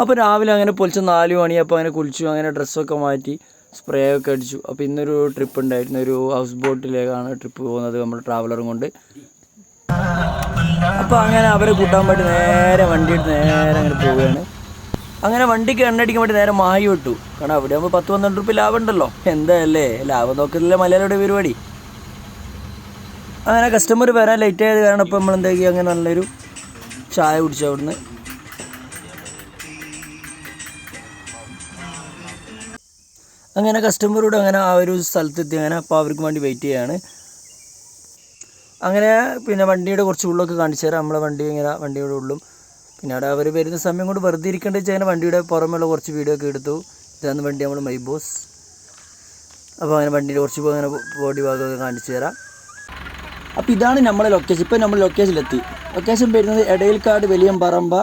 അപ്പോൾ രാവിലെ അങ്ങനെ പൊലിച്ച് നാല് മണിയപ്പോൾ അങ്ങനെ കുളിച്ചു അങ്ങനെ ഡ്രസ്സൊക്കെ മാറ്റി സ്പ്രേ ഒക്കെ അടിച്ചു. അപ്പോൾ ഇന്നൊരു ട്രിപ്പ് ഉണ്ടായിരുന്നു. ഒരു ഹൗസ് ബോട്ടിലേക്കാണ് ട്രിപ്പ് പോകുന്നത് നമ്മൾ ട്രാവലറും കൊണ്ട്. അപ്പോൾ അങ്ങനെ അവരെ കൂട്ടാൻ വേണ്ടി നേരെ വണ്ടി എടുത്ത് നേരെ അങ്ങനെ പോവുകയാണ്. അങ്ങനെ വണ്ടിക്ക് എണ്ണടിക്കാൻ വേണ്ടി നേരെ മായി വിട്ടു. കാരണം അവിടെ ആകുമ്പോൾ പത്ത് പന്ത്രണ്ട് റുപ്യ ലാഭം ഉണ്ടല്ലോ. എന്താ ലാഭം നോക്കുന്നില്ല മലയാളിയുടെ പരിപാടി. അങ്ങനെ കസ്റ്റമർ വരാൻ ലേറ്റ് ആയത് കാരണം ഇപ്പോൾ നമ്മൾ എന്താക്കി അങ്ങനെ നല്ലൊരു ചായ കുടിച്ചു അവിടുന്ന്. അങ്ങനെ കസ്റ്റമറോട് അങ്ങനെ ആ ഒരു സ്ഥലത്തെത്തി അങ്ങനെ അപ്പോൾ അവർക്ക് വേണ്ടി വെയിറ്റ് ചെയ്യാണ്. അങ്ങനെ പിന്നെ വണ്ടിയുടെ കുറച്ച് ഉള്ളൊക്കെ കാണിച്ചു തരാം. നമ്മളെ വണ്ടി ഇങ്ങനെ വണ്ടിയുടെ ഉള്ളും. പിന്നെ അവിടെ അവർ വരുന്ന സമയം കൊണ്ട് വെറുതെ ഇരിക്കേണ്ട വെച്ചാൽ അങ്ങനെ വണ്ടിയുടെ പുറമെയുള്ള കുറച്ച് വീഡിയോ ഒക്കെ എടുത്തു. ഇതാണ് വണ്ടി നമ്മൾ മൈ ബോസ് അപ്പോൾ അങ്ങനെ വണ്ടിയുടെ കുറച്ച് അങ്ങനെ ബോഡി ഭാഗമൊക്കെ കാണിച്ചു തരാം. അപ്പോൾ ഇതാണ് നമ്മളെ ലൊക്കേഷൻ ഇപ്പോൾ നമ്മൾ ലൊക്കേഷനിലെത്തി ലൊക്കേഷൻ വരുന്നത് എടയിൽക്കാട് വലിയമ്പറമ്പ.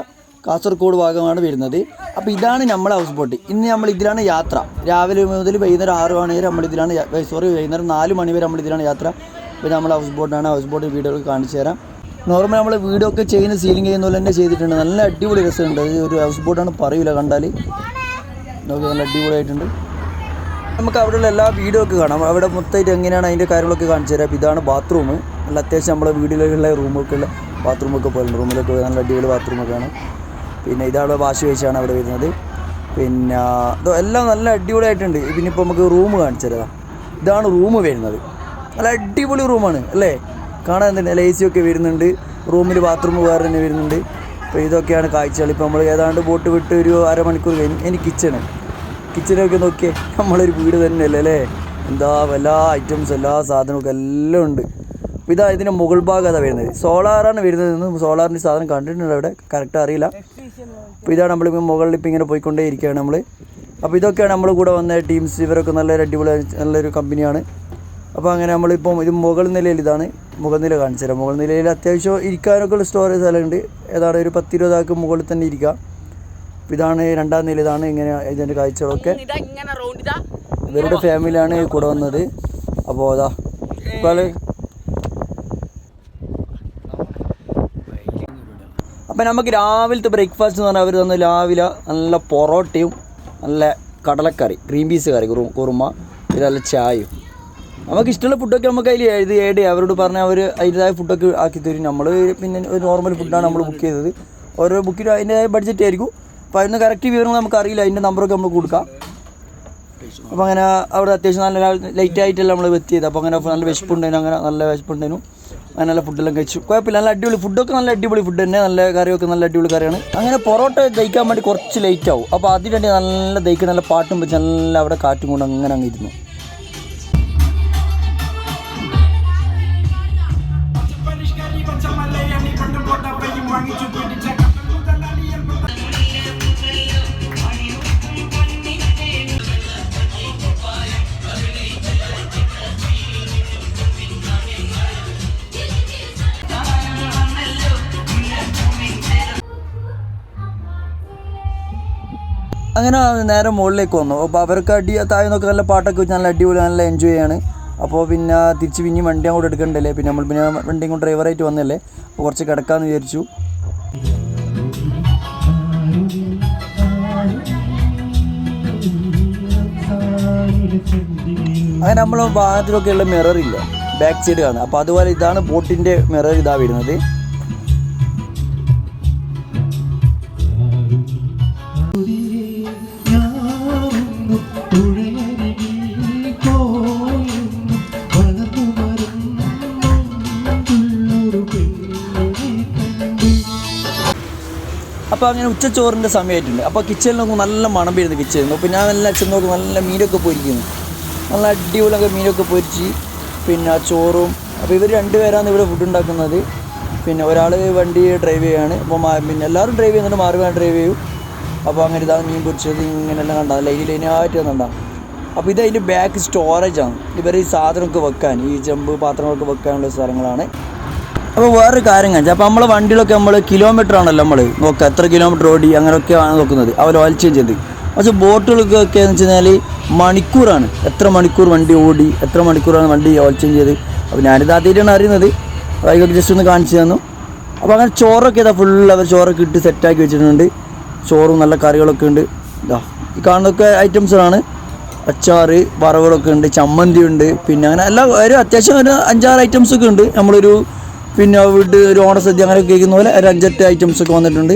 കാസർഗോഡ് ഭാഗമാണ് വരുന്നത്. അപ്പോൾ ഇതാണ് നമ്മളെ ഹൗസ് ബോട്ട് ഇന്ന് നമ്മൾ ഇതിലാണ് യാത്ര. രാവിലെ മുതൽ വൈകുന്നേരം ആറ് മണി വരെ നമ്മൾ ഇതിലാണ് സോറി വൈകുന്നേരം നാല് മണി വരെ നമ്മൾ ഇതിലാണ് യാത്ര. ഇപ്പോൾ നമ്മൾ ഹൗസ് ബോട്ടാണ് ഹൗസ് ബോട്ട് വീഡിയോകൾ കാണിച്ചു തരാം. നോർമൽ നമ്മൾ വീഡിയോ ഒക്കെ ചെയ്യുന്ന സീലിംഗ് ചെയ്യുന്ന പോലെ തന്നെ ചെയ്തിട്ടുണ്ട്. നല്ല അടിപൊളി രസമുണ്ട്. ഒരു ഹൗസ് ബോട്ടാണ് പറയൂല കണ്ടാൽ നോക്കി നല്ല അടിപൊളിയായിട്ടുണ്ട്. നമുക്ക് അവിടെയുള്ള എല്ലാ വീഡിയോ ഒക്കെ കാണാം. അവിടെ മൊത്തമായിട്ട് എങ്ങനെയാണ് അതിന്റെ കാര്യങ്ങളൊക്കെ കാണിച്ചു തരാം. അപ്പോൾ ഇതാണ് ബാത്റൂം നല്ല അത്യാവശ്യം നമ്മളെ വീടുകളിലുള്ള റൂമൊക്കെ ഉള്ള ബാത്റൂമൊക്കെ പോലെ റൂമിലൊക്കെ നല്ല അടിപൊളി ബാത്റൂമൊക്കെയാണ് പിന്നെ ഇതാണ് വാഷ് വെച്ചാണ് അവിടെ വരുന്നത്. പിന്നെ എല്ലാം നല്ല അടിപൊളിയായിട്ടുണ്ട്. പിന്നെ ഇപ്പോൾ നമുക്ക് റൂം കാണിച്ചു തരാം. ഇതാണ് റൂം വരുന്നത്. നല്ല അടിപൊളി റൂമാണ് അല്ലേ? കാണാൻ തന്നെ എ സി ഒക്കെ വരുന്നുണ്ട്. റൂമിൽ ബാത്റൂം വേറെ തന്നെ വരുന്നുണ്ട്. അപ്പോൾ ഇതൊക്കെയാണ് കാഴ്ചകൾ. ഇപ്പോൾ നമ്മൾ ഏതാണ്ട് ബോട്ട് വിട്ട് ഒരു അരമണിക്കൂർ കഴിഞ്ഞ് ഇനി കിച്ചണ് കിച്ചണൊക്കെ നോക്കിയേ നമ്മളൊരു വീട് തന്നെ അല്ലേ? അല്ലേ എന്താ എല്ലാ ഐറ്റംസ് എല്ലാ സാധനമൊക്കെ എല്ലാം ഉണ്ട്. ഇതാ ഇതിന്റെ മുകൾ ഭാഗം അതാണ് വരുന്നത്. സോളാറാണ് വരുന്നത് സോളാറിന്റെ സാധനം കണ്ടിട്ടുണ്ട് അവിടെ? കറക്റ്റ് അറിയില്ല. അപ്പോൾ ഇതാണ് നമ്മളിപ്പോൾ മുകളിൽ ഇപ്പോൾ ഇങ്ങനെ പോയിക്കൊണ്ടേ ഇരിക്കുകയാണ് നമ്മൾ അപ്പോൾ ഇതൊക്കെയാണ് നമ്മൾ കൂടെ വന്ന ടീംസ് ഇവരൊക്കെ നല്ല അടിപൊളി നല്ലൊരു കമ്പനിയാണ്. അപ്പോൾ അങ്ങനെ നമ്മളിപ്പം ഇത് മുകൾ നിലയിൽ ഇതാണ്. മുകൾ നില കാണിച്ചു തരാം. മുകൾ നിലയിൽ അത്യാവശ്യം ഇരിക്കാനൊക്കെ ഉള്ള സ്റ്റോറേജ് സ്ഥലമുണ്ട്. ഏതാണ് ഒരു പത്തിരുപതാൾക്ക് മുകളിൽ തന്നെ ഇരിക്കാം അപ്പോൾ ഇതാണ് രണ്ടാം നില ഇതാണ് ഇങ്ങനെ ഇതിന്റെ കാഴ്ചകളൊക്കെ. ഇവരുടെ ഫാമിലിയാണ് കൂടെ വന്നത്. അപ്പോൾ അതാ. ഇപ്പോൾ അപ്പം നമുക്ക് രാവിലത്തെ ബ്രേക്ക്ഫാസ്റ്റ് എന്ന് പറഞ്ഞാൽ അവർ തന്ന രാവിലെ നല്ല പൊറോട്ടയും നല്ല കടലക്കറി ഗ്രീൻ പീസ് കറി കുറു കുറുമ ഇത് നല്ല ചായയും. നമുക്ക് ഇഷ്ടമുള്ള ഫുഡൊക്കെ നമുക്ക് അതിൽ എഴുതി ഏഡ് ചെയ്യാം. അവരോട് പറഞ്ഞാൽ അവർ അതിന്റെതായ ഫുഡൊക്കെ ആക്കി തരും. നമ്മൾ പിന്നെ ഒരു നോർമൽ ഫുഡാണ് നമ്മൾ ബുക്ക് ചെയ്തത്. ഓരോ ബുക്കിനും അതിന്റെതായ ബഡ്ജറ്റ് ആയിരിക്കും. അപ്പോൾ അതിന് കറക്റ്റ് വിവരങ്ങൾ നമുക്ക് അറിയില്ല. അതിന്റെ നമ്പറൊക്കെ നമ്മൾ കൊടുക്കാം. അപ്പോൾ അങ്ങനെ അവിടെ അത്യാവശ്യം നല്ല ലൈറ്റ് ആയിട്ടല്ല നമ്മൾ എത്തിയത്. അപ്പോൾ അങ്ങനെ നല്ല വിശപ്പുണ്ടായിരുന്നു. അങ്ങനെ നല്ല വിശപ്പുണ്ടായിരുന്നു. നല്ല ഫുഡെല്ലാം കഴിച്ചു. കുഴപ്പമില്ല. നല്ല അടിപൊളി ഫുഡൊക്കെ നല്ല അടിപൊളി ഫുഡ് തന്നെ. നല്ല കറിയൊക്കെ നല്ല അടിപൊളി കറിയാണ്. അങ്ങനെ പൊറോട്ട ദഹിക്കാൻ വേണ്ടി കുറച്ച് ലേറ്റ് ആവും. അപ്പോൾ അതിനുവേണ്ടി നല്ല ദഹിക്കുന്ന നല്ല പാട്ടും വെച്ച് നല്ല അവിടെ കാറ്റും കൊണ്ട് അങ്ങനെ അങ്ങ് ഇരുന്നു. അങ്ങനെ നേരെ മുകളിലേക്ക് വന്നു. അപ്പോൾ അവർക്ക് അടി താഴെ നോക്കി നല്ല പാട്ടൊക്കെ വെച്ച് നല്ല അടിപൊളി നല്ല എൻജോയ് ചെയ്യാണ് അപ്പോൾ പിന്നെ തിരിച്ച് പിന്നെ വണ്ടി അങ്ങോട്ട് എടുക്കണ്ടല്ലേ? പിന്നെ നമ്മൾ പിന്നെ വണ്ടി കൊണ്ട് ഡ്രൈവറായിട്ട് വന്നല്ലേ? അപ്പോൾ കുറച്ച് കിടക്കാമെന്ന് വിചാരിച്ചു. അങ്ങനെ നമ്മൾ വാഹനത്തിലൊക്കെയുള്ള മിററില്ല ബാക്ക് സൈഡ് കാണുക അപ്പോൾ അതുപോലെ ഇതാണ് ബോട്ടിന്റെ മിറർ ഇതാ വരുന്നത്. അപ്പോൾ അങ്ങനെ ഉച്ചച്ചോറിന്റെ സമയമായിട്ടുണ്ട്. അപ്പോൾ കിച്ചണിൽ നോക്കും നല്ല മണം വരുന്നു കിച്ചണിൽ പിന്നെ ഞാൻ നല്ല അച്ഛൻ നോക്കും നല്ല മീനൊക്കെ പൊരിക്കുന്നു. നല്ല അടിപൊളിയൊക്കെ മീനൊക്കെ പൊരിച്ച്. പിന്നെ ആ ചോറും. അപ്പോൾ ഇവർ രണ്ടുപേരാണ് ഇവിടെ ഫുഡ് ഉണ്ടാക്കുന്നത്. പിന്നെ ഒരാൾ വണ്ടി ഡ്രൈവ് ചെയ്യാണ്. അപ്പോൾ പിന്നെ എല്ലാവരും ഡ്രൈവ് ചെയ്യുന്നുണ്ട്. മാറി ഡ്രൈവ് ചെയ്യും. അപ്പോൾ അങ്ങനെ ഇതാണ് മീൻ പൊരിച്ചത്. ഇങ്ങനെയെല്ലാം കണ്ടാൽ ലൈൻ ലൈനായിട്ട് കണ്ടാൽ അപ്പോൾ ഇത് അതിന്റെ ബാക്ക് സ്റ്റോറേജാണ് ഇവർ ഈ സാധനമൊക്കെ വെക്കാൻ. ഈ ചെമ്പ് പാത്രങ്ങളൊക്കെ വെക്കാനുള്ള സ്ഥലങ്ങളാണ്. അപ്പോൾ വേറൊരു കാര്യം അപ്പോൾ നമ്മളെ വണ്ടികളൊക്കെ നമ്മൾ കിലോമീറ്റർ ആണല്ലോ നമ്മൾ നോക്കുക എത്ര കിലോമീറ്റർ ഓടി അങ്ങനെയൊക്കെയാണ് നോക്കുന്നത്. അവർ ഓയിൽ ചേഞ്ച് ചെയ്ത്. പക്ഷേ ബോട്ടുകൾക്കൊക്കെ എന്ന് വെച്ച് കഴിഞ്ഞാൽ മണിക്കൂറാണ്. എത്ര മണിക്കൂർ വണ്ടി ഓടി എത്ര മണിക്കൂറാണ് വണ്ടി ഓയിൽ ചേഞ്ച് ചെയ്ത്. അപ്പോൾ ഞാനിത് ആദ്യമായിട്ടാണ് അറിയുന്നത്. വൈകിട്ട് ജസ്റ്റ് ഒന്ന് കാണിച്ചു തന്നു. അപ്പോൾ അങ്ങനെ ചോറൊക്കെ ഇതാ ഫുൾ അവർ ചോറൊക്കെ ഇട്ട് സെറ്റാക്കി വെച്ചിട്ടുണ്ട്. ചോറും നല്ല കറികളൊക്കെ ഉണ്ട്. ഇതാ ഈ കാണുന്നൊക്കെ ഐറ്റംസാണ് അച്ചാറ് വറവുകളൊക്കെ ഉണ്ട് ചമ്മന്തി ഉണ്ട്. പിന്നെ അങ്ങനെ എല്ലാ ഒരു അത്യാവശ്യം ഒരു അഞ്ചാറ് ഐറ്റംസൊക്കെ ഉണ്ട്. നമ്മളൊരു പിന്നെ വീട്ട് ഒരു ഓണസദ്യ അങ്ങനെ കേൾക്കുന്ന പോലെ ഒരു അഞ്ചെട്ട് ഐറ്റംസ് ഒക്കെ വന്നിട്ടുണ്ട്.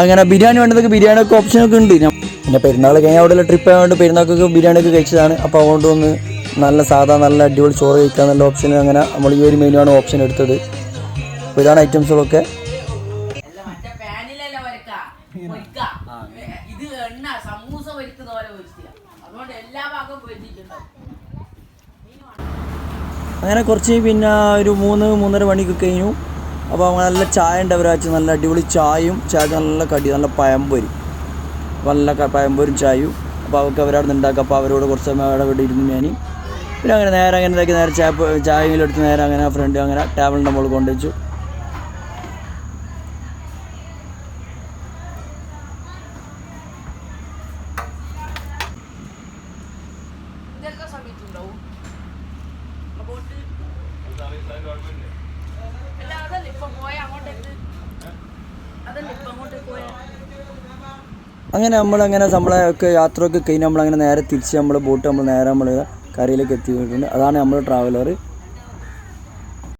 അങ്ങനെ ബിരിയാണി വേണ്ടതൊക്കെ ബിരിയാണി ഒക്കെ ഓപ്ഷനൊക്കെ ഉണ്ട്. ഞാൻ- പിന്നെ പെരുന്നാൾ കഴിഞ്ഞാൽ അവിടെ ട്രിപ്പ് ആയതുകൊണ്ട് പെരുന്നാൾക്കൊക്കെ ബിരിയാണിയൊക്കെ കഴിച്ചതാണ്. അപ്പോൾ അതുകൊണ്ട് ഒന്ന് നല്ല സാധാ നല്ല അടിപൊളി ചോറ് കഴിക്കാൻ നല്ല ഓപ്ഷൻ അങ്ങനെ നമ്മൾ ഈ ഒരു മെനു ആണ് ഓപ്ഷൻ എടുത്തത്. അപ്പോൾ ഇതാണ് ഐറ്റംസുകളൊക്കെ അല്ല മറ്റേ പാനിലല്ല വരക്ക പൊരിക്ക ഇത് എണ്ണ സമൂസ വരുത്തുന്ന പോലെ അതുകൊണ്ട് എല്ലാ ഭാഗവും അങ്ങനെ കുറച്ച് പിന്നെ ഒരു മൂന്ന് മൂന്നര മണിക്ക് കഴിഞ്ഞു. അപ്പോൾ നല്ല ചായ ഉണ്ട് അവരാച്ച് നല്ല അടിപൊളി ചായയും ചായക്ക് നല്ല കടി നല്ല പയമ്പൊരി നല്ല പയമ്പൊരും ചായയും. അപ്പോൾ അവർക്ക് അവരവിടെ നിന്ന് ഉണ്ടാക്കുക അപ്പോൾ അവരോട് കുറച്ച് സമയം അവിടെ ഇവിടെ ഇരുന്ന് ഞാൻ പിന്നെ അങ്ങനെ നേരെ അങ്ങനെ നേരെ ചായ ചായയിലെടുത്ത് നേരെ അങ്ങനെ ഫ്രണ്ട് അങ്ങനെ ടേബിളിന്റെ മുകളിൽ കൊണ്ടുവച്ചു. അങ്ങനെ നമ്മളങ്ങനെ നമ്മളെ ഒക്കെ യാത്രയൊക്കെ കഴിഞ്ഞ് നമ്മളങ്ങനെ നേരെ തിരിച്ച് നമ്മൾ ബോട്ട് നമ്മൾ നേരെ നമ്മൾ കരയിലേക്ക് എത്തിയിട്ടുണ്ട്. അതാണ് നമ്മൾ ട്രാവലർ